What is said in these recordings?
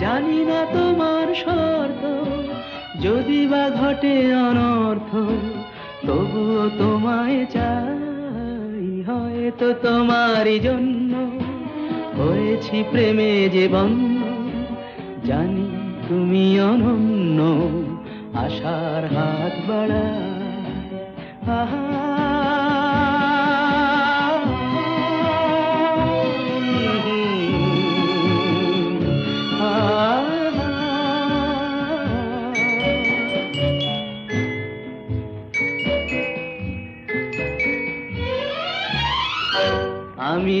জানি না তোমার শর্ত যদি বা ঘটে অনর্থ, তবুও তোমায় চাই, হয়তো তোমারই জন্য। হয়েছি প্রেমে যে বন্য, জানি তুমি অনন্য, আশার হাত বাড়া আহা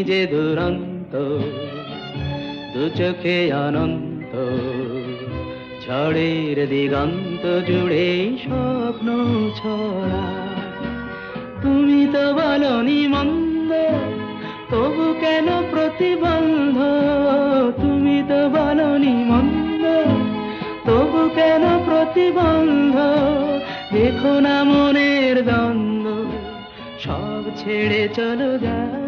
যে দুরন্ত, দু চোখে অনন্ত, ঝড়ের দিগন্ত জুড়ে স্বপ্ন ছড়া। তুমি তো বলনি মন্দ, তবু কেন প্রতিবন্ধ? তুমি তো বলনি মন্দ, তবু কেন প্রতিবন্ধ? দেখো না মনের দ্বন্দ্ব, সব ছেড়ে চলো যাই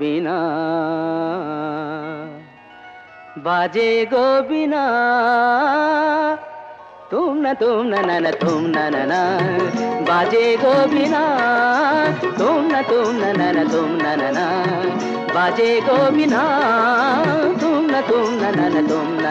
গো বিনা বাজে গো বিনা তুম না তুম না না না তুম না না না বাজে গো বিনা তুম না তুম না না না তুম না না না বাজে গো বিনা তুম না তুম না না না তুম না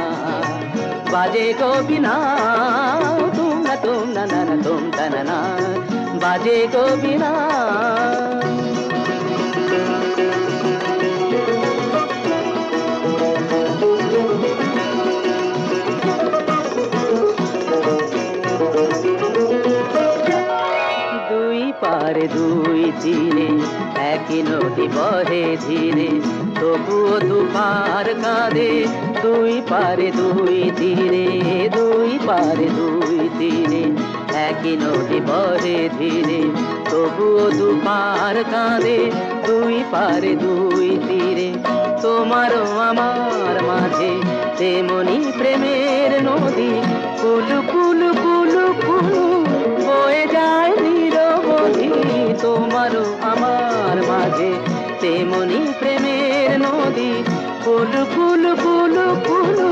বাজে গোবিনা তুম না তুম না না না তুম না না, বাজে গোবিনা দুই পারে দুই তীরে একই নদী বহে ধীরে তবুও দুপার কাঁদে, দুই পারে দুই তীরে পারে দুই তীরে। একই নদী বহে ধীরে তবুও দুপার কাঁদে, দুই পারে দুই তীরে। তোমারও আমার মাঝে তেমনি প্রেমের কুলু কুলু কুলু কুলু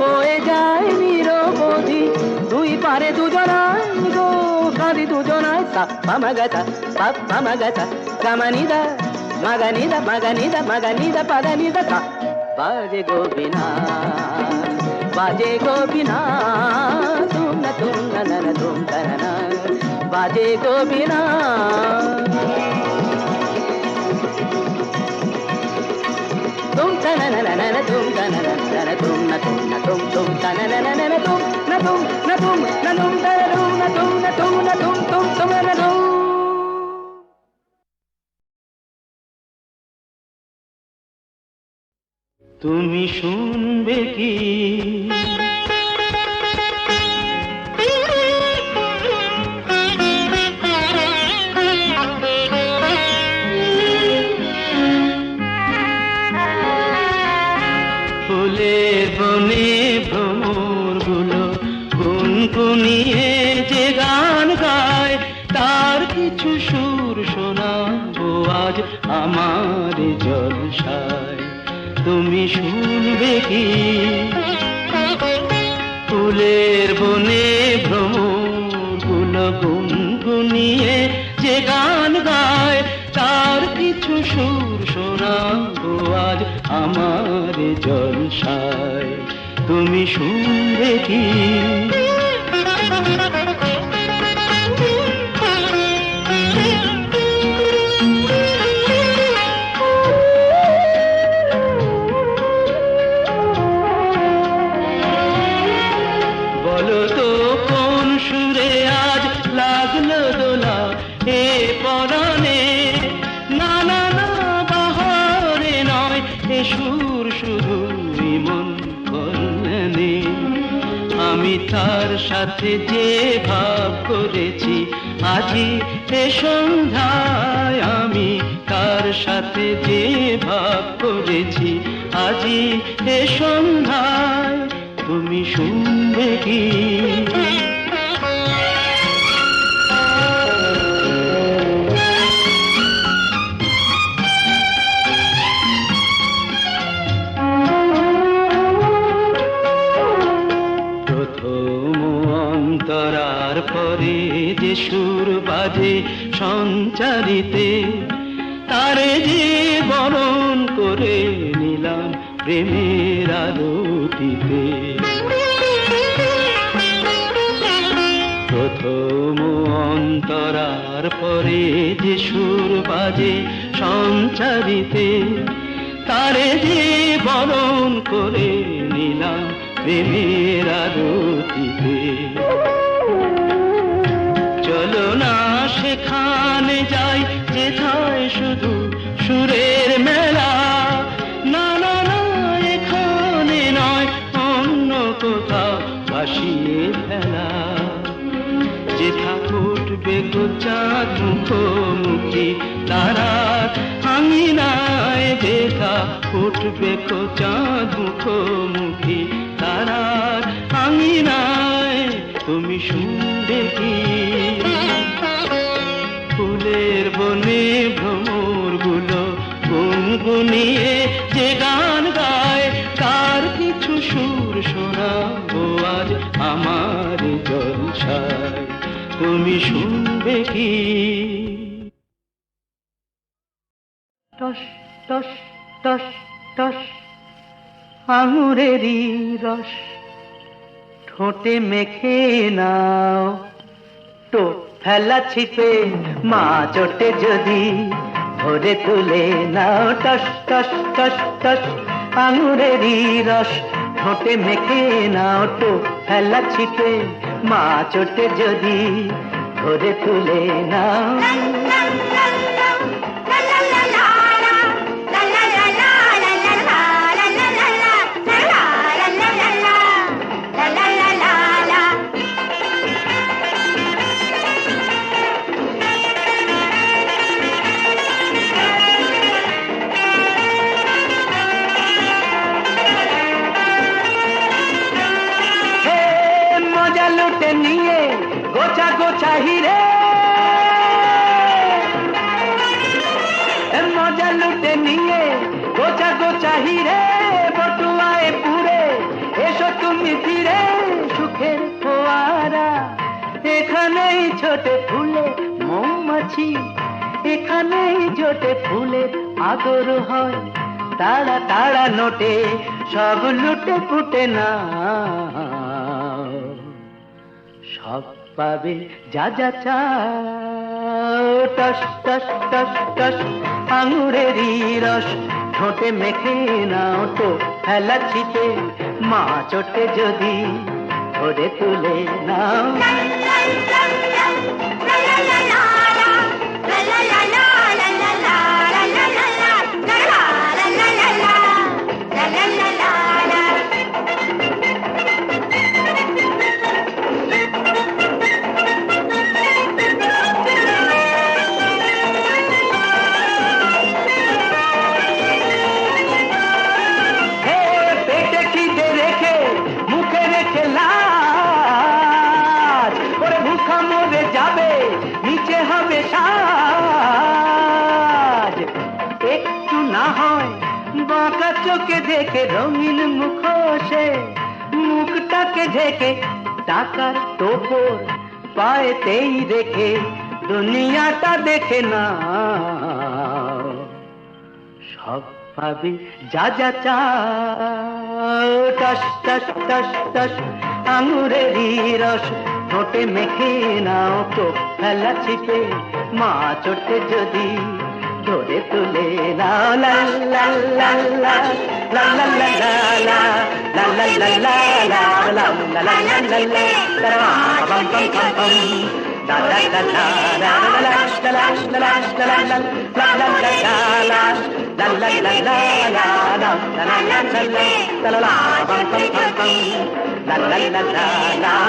বয়ে যায় নিরবধি দুই পারে দুজনায় গো কাঁদি দুজনায় সাপ মাগাতা সাপ মাগাতা কামানিদা మగనిద మగనిద మగనిద పదనిద క బాజే గోపినా బాజే గోపినా తుమ్న తుమ్న నన తుమ్ తనన బాజే గోపినా তুমি শুনবে কি? আজ আমার জলসায়। তুমি শুনবে কি? ফুলের বনে ভ্রমরগুলো গুনগুনিয়ে যে গান গায়, তার কিছু সুর শোনাবো আজ আমার জলসায়। তুমি শুনবে কি? আমি তার সাথে যে ভাব করেছি, আজি এ সন্ধ্যায় আমি তার সাথে যে ভাব করেছি, আজি এ সন্ধ্যায় তুমি শুনবে কি? সঞ্চারিতে তারে যে বরণ করে নিলাম প্রেমের আলোটিতে। প্রথম অন্তরার পরে যে সুর বাজে সঞ্চারিতে, তারে যে বরণ করে নিলাম প্রেমের আরতিতে সেখানে যাই, যেথায় শুধু সুরের মেলা। না না না, এখানে নয়, অন্য কোথাও ভাসিয়ে ফেলা। যেথা উঠবে গোচাঁদ মুখোমুখি তারা আঙিনায় যেথা উঠবে কোচাঁদ মুখোমুখি তারা আঙিনায় তুমি শুনবে কি ফুলের বনে ভ্রমরগুলো গুনগুনিয়ে যে গান গায়, তার কিছু সুর শোনাবো আজ আমার জলসায়। তুমি শুনবে কি? টস টস টস টস, আঙুরেরই রস, ঠোঁটে মেখে নাও তো ফেলা ছিপে মা চোটে যদি ধরে তুলে নাও, টস টস টস টস, আঙুরেরই রস, ঠোঁটে মেখে নাও তো ফেলা ছিপে মা চোটে যদি ধরে তুলে নাও। গোছা মজা লুটে নিয়ে গোছা গোছা হিরে, বটুয়ায় পুরে এসো তুমি ফিরে সুখের ফোয়ারা। এখানেই ছোটে ফুলে মৌমাছি, এখানেই জোটে ফুলের আদর হয়। তাড়া তাড়া নোটে, সব লুটে ফুটে না সব পাবে, যা যা চাও। টস টস টস টস, আঙুরেরই রস। ঠোঁটে মেখে নাও তো ছিটে, মা চোটে যদি ধরে তুলে নাও। টোপর পায়েতেই রেখে দুনিয়াটা দেখে না সব পাবে, যা যা চাও। টস টস টস টস রস। ঠোঁটে মেখে নাও তো ফেলা ছিপে, মা চোটে যদি దొరెతులే la la la la la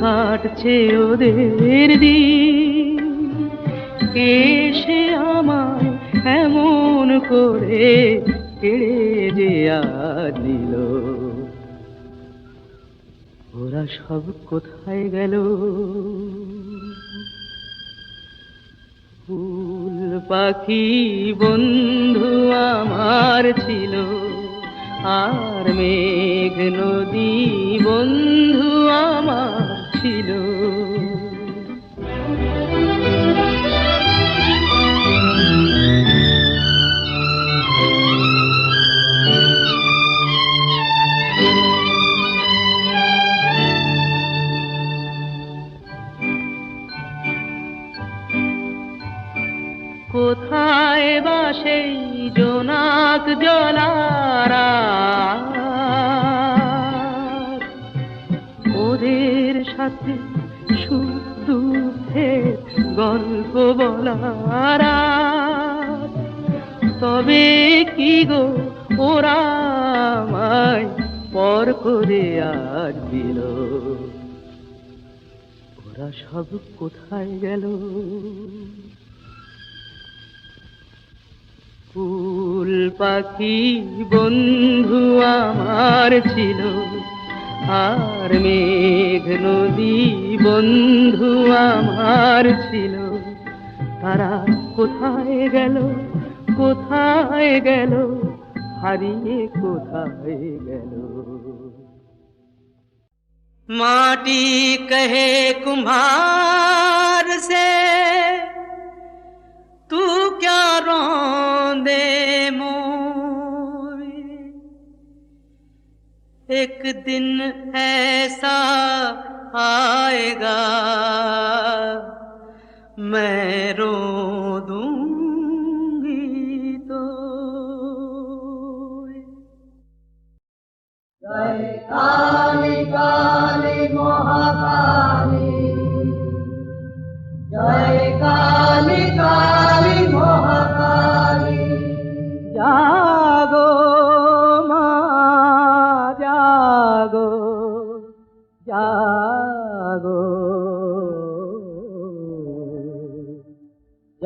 কাটছে ওদের দিন। কে সে আমায় এমন করে কেড়ে যে নিল। ওরা সব কোথায় গেল? ফুল পাখি বন্ধু আমার ছিল, আর মেঘ নদী বন্ধু আমার filho. সুখ দুঃখের গল্প বলার তবে কি গো, ওরা আমায় পর করে আর দিল? ওরা সব কোথায় গেল? ফুল পাখি বন্ধু আমার ছিল। আর মেঘ নদী বন্ধু আমার ছিল। তারা কোথায় গেল কোথায় গেল, হারিয়ে কোথায় গেল? মাটি কহে কুমার সে তু ক্যা রে মো एक दिन ऐसा आएगा। मैं रो दूँगी तो। काली काली महाकाली। जय काली काली महाकाली। जा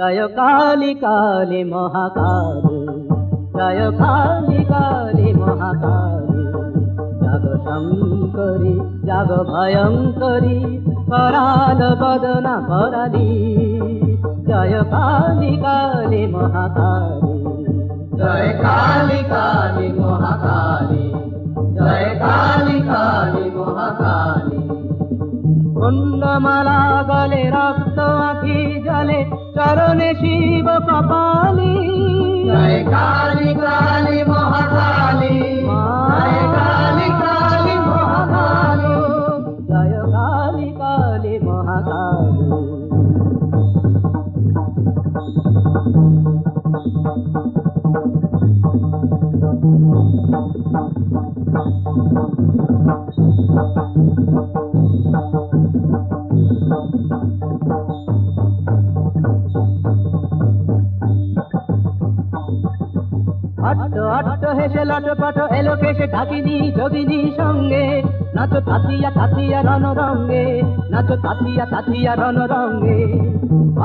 জয় কালী কালী মহাকালী, জয় কালী কালী মহাকালী। জাগ শঙ্করী, জাগ ভয়ঙ্করী করাল বদনা করালি জয় কালী কালী মহাকালী, জয় কালী কালী মহাকালী, জয় কালী কালী মহাকালী। কুণ্ডমালা গলে রক্ত আঁকি জলে চরণে শিব কপালি। কালী কালী মহাকালী লটপট এলো কেসে ঢাকিনি যোগিনী সঙ্গে। নাচো তাতিয়া তাতিয়া রণ রঙ্গে নাচো তাতিয়া তাতিয়া রণ রঙ্গে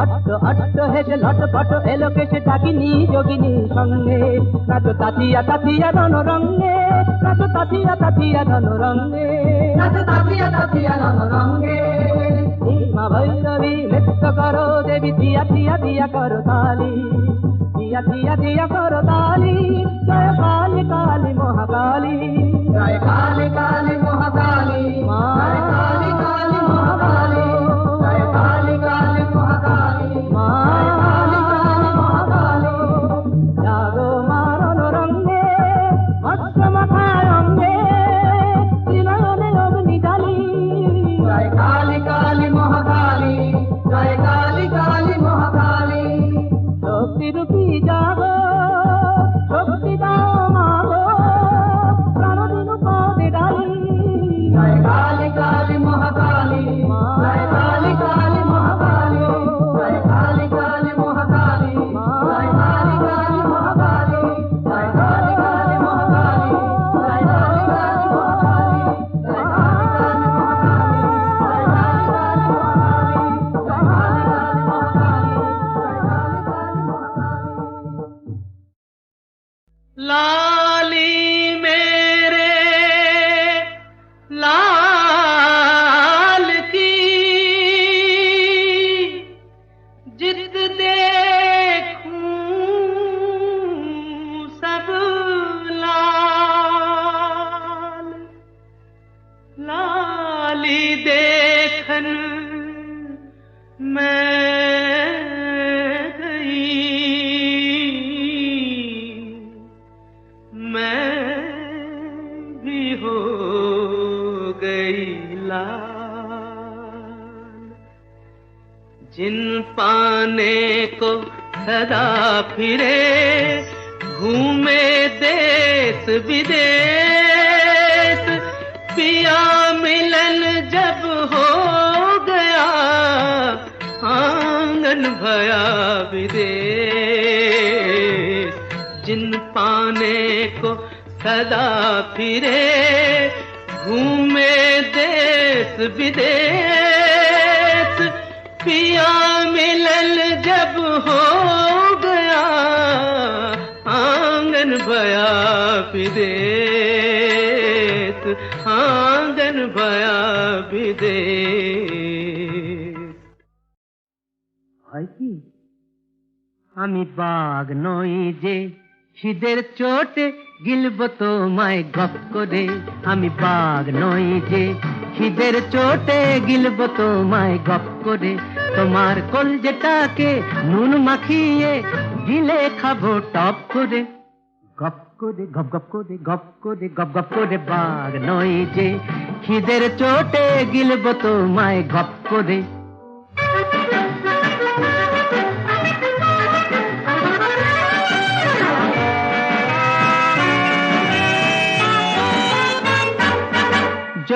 অট্ট অট্ট হেসে লটপট এলো কেসে ঢাকিনি যোগিনী সঙ্গে। নাচো তাতিয়া তাতিয়া রণ রঙ্গে নাচো তাতিয়া তাতিয়া রণ রঙ্গে নাচ তাপিয়া রঙ রঙে মা ভৈরবী নৃত্য করো দেবী দিয়া দিয়া দিয়া করো তালি। धिया धिया धिया करो ताली। जय काली काली महाकाली। जय काली काली महाकाली। माँ। काली काली महाकाली। को सदा फिरे घूमे देश विदेश पिया मिलन जब हो गया आंगन भया विदेश आंगन চাঁদন ভয়া বিদেশ হয় কি আমি বাঘ নই যে খিদের চোটে গিলব তোমায় গপ করে। আমি বাঘ নই যে, খিদের চোটে গিলব তোমায় গপ করে। তোমার কলজেটাকে নুন মাখিয়ে গিলে খাব টপ করে। গপ করে, গপ গপ করে গপ করে, গপ গপ করে বাঘ নই যে, খিদের চোটে গিলব তোমায় গপ করে।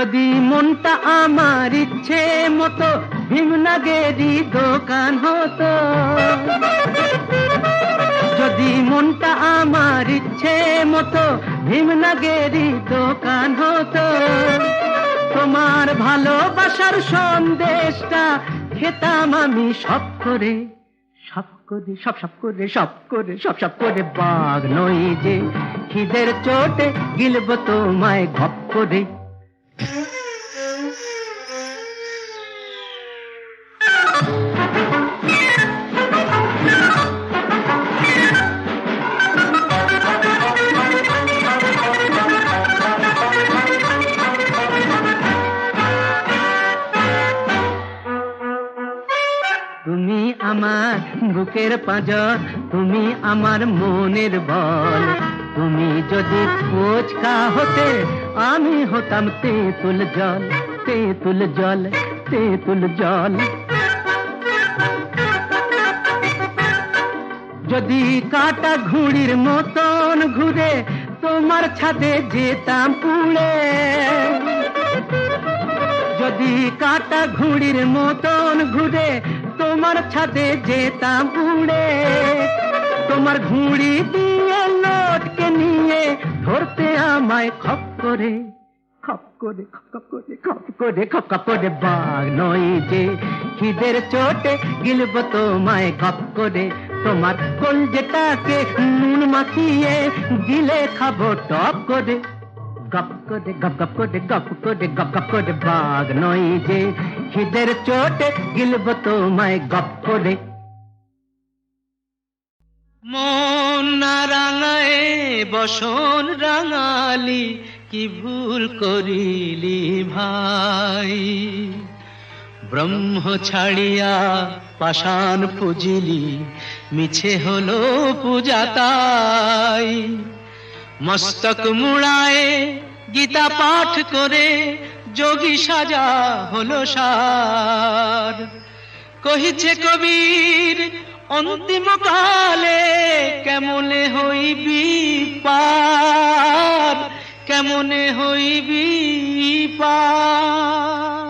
যদি মনটা আমার ইচ্ছে মতো, ভীমনাগেরই দোকান হতো। যদি মনটা আমার ইচ্ছে মতো, ভীমনাগেরই দোকান হতো। তোমার ভালোবাসার সন্দেশটা খেতাম আমি সব করে সব করে, সব সব করে সব করে, সব সব করে বাঘ নই যে, খিদের চোটে গিলব তোমায় ঘপ করে। তুমি আমার বুকের পাঁজর তুমি আমার মনের বল। তুমি যদি ফুচকা হতে আমি হতাম তেঁতুল জল তেঁতুল জল তেঁতুল জল। যদি কাটা ঘুড়ির মতন ঘুরে তোমার ছাদে যেতাম উড়ে যদি কাটা ঘুড়ির মতন ঘুরে তোমার ছাদে যেতাম উড়ে তোমার ঘুড়ি দিয়ে লটকে নিয়ে ধরতে আমায় খপ করে, খপ করে খপ করে খপ করে, খপ খপ করে বাঘ নই যে খিদের চোটে গিলব তোমায়। খপ করে তোমার কলজেটাকে নুন মাখিয়ে দিলে খাব টপ করে। গপ করে, গপ গপ করে গপ করে, গপ গপ করে বাঘ যে খিদের চোটে গিলব তোমায়। গপ করে মন রাঙায় বসন রাঙালি কি ভুল করিলি ভাই? ব্রহ্ম ছাড়িয়া পাষাণ পুজিলি, মিছে হলো পূজা তাই। মস্তক মুড়ায় গীতা পাঠ করে যোগী সাজা হলো সার। কহিছে কবির, অন্তিম কালে কেমনে হইবি পার? কেমনে হইবি পার